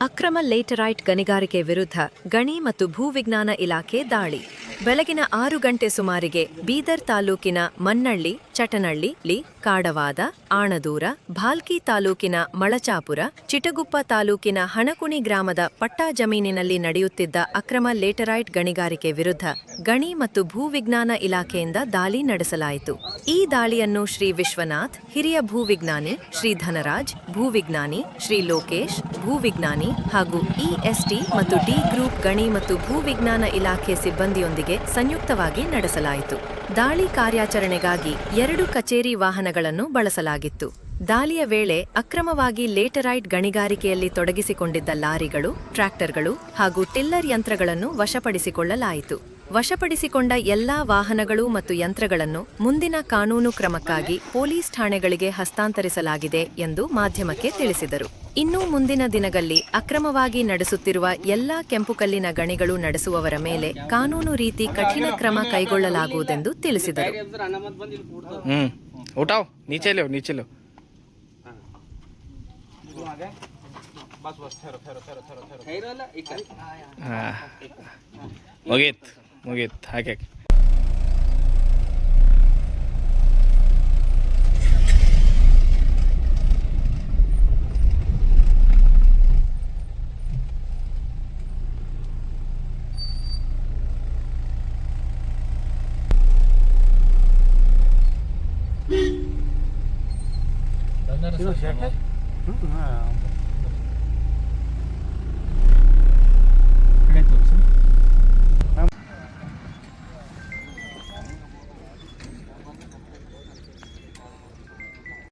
ಅಕ್ರಮ ಲೇಟರೈಟ್ ಗಣಿಗಾರಿಕೆ ವಿರುದ್ಧ ಗಣಿ ಮತ್ತು ಭೂವಿಜ್ಞಾನ ಇಲಾಖೆ ದಾಳಿ. ಬೆಳಗಿನ ಆರು ಗಂಟೆ ಸುಮಾರಿಗೆ ಬೀದರ್ ತಾಲೂಕಿನ ಮನ್ನಳ್ಳಿ, ಚಟನಳ್ಳಿ, ಲಿ, ಕಾಡವಾದ, ಆಣದೂರ, ಭಾಲ್ಕಿ ತಾಲೂಕಿನ ಮಳಚಾಪುರ, ಚಿಟಗುಪ್ಪ ತಾಲೂಕಿನ ಹಣಕುಣಿ ಗ್ರಾಮದ ಪಟ್ಟಾ ಜಮೀನಿನಲ್ಲಿ ನಡೆಯುತ್ತಿದ್ದ ಅಕ್ರಮ ಲೇಟರೈಟ್ ಗಣಿಗಾರಿಕೆ ವಿರುದ್ಧ ಗಣಿ ಮತ್ತು ಭೂವಿಜ್ಞಾನ ಇಲಾಖೆಯಿಂದ ದಾಳಿ ನಡೆಸಲಾಯಿತು. ಈ ದಾಳಿಯನ್ನು ಶ್ರೀ ವಿಶ್ವನಾಥ್, ಹಿರಿಯ ಭೂವಿಜ್ಞಾನಿ ಶ್ರೀ ಧನರಾಜ್, ಭೂವಿಜ್ಞಾನಿ ಶ್ರೀ ಲೋಕೇಶ್, ಭೂವಿಜ್ಞಾನಿ ಹಾಗೂ ಇಎಸ್ಟಿ ಮತ್ತು ಡಿ ಗ್ರೂಪ್ ಗಣಿ ಮತ್ತು ಭೂವಿಜ್ಞಾನ ಇಲಾಖೆ ಸಿಬ್ಬಂದಿಯೊಂದಿಗೆ ಸಂಯುಕ್ತವಾಗಿ ನಡೆಸಲಾಯಿತು. ದಾಳಿ ಕಾರ್ಯಾಚರಣೆಗಾಗಿ ಎರಡು ಕಚೇರಿ ವಾಹನಗಳನ್ನು ಬಳಸಲಾಗಿತ್ತು. ದಾಳಿಯ ವೇಳೆ ಅಕ್ರಮವಾಗಿ ಲೇಟರೈಟ್ ಗಣಿಗಾರಿಕೆಯಲ್ಲಿ ತೊಡಗಿಸಿಕೊಂಡಿದ್ದ ಲಾರಿಗಳು, ಟ್ರ್ಯಾಕ್ಟರ್ಗಳು ಹಾಗೂ ಟಿಲ್ಲರ್ ಯಂತ್ರಗಳನ್ನು ವಶಪಡಿಸಿಕೊಳ್ಳಲಾಯಿತು. ವಶಪಡಿಸಿಕೊಂಡ ಎಲ್ಲಾ ವಾಹನಗಳು ಮತ್ತು ಯಂತ್ರಗಳನ್ನು ಮುಂದಿನ ಕಾನೂನು ಕ್ರಮಕ್ಕಾಗಿ ಪೊಲೀಸ್ ಠಾಣೆಗಳಿಗೆ ಹಸ್ತಾಂತರಿಸಲಾಗಿದೆ ಎಂದು ಮಾಧ್ಯಮಕ್ಕೆ ತಿಳಿಸಿದರು. ಇನ್ನೂ ಮುಂದಿನ ದಿನಗಳಲ್ಲಿ ಅಕ್ರಮವಾಗಿ ನಡೆಸುತ್ತಿರುವ ಎಲ್ಲಾ ಕೆಂಪುಕಲ್ಲಿನ ಗಣಿಗಳು ನಡೆಸುವವರ ಮೇಲೆ ಕಾನೂನು ರೀತಿ ಕಠಿಣ ಕ್ರಮ ಕೈಗೊಳ್ಳಲಾಗುವುದೆಂದು ತಿಳಿಸಿದರು. ಮುಗೀತು ಹಾಗೆ 응, 응.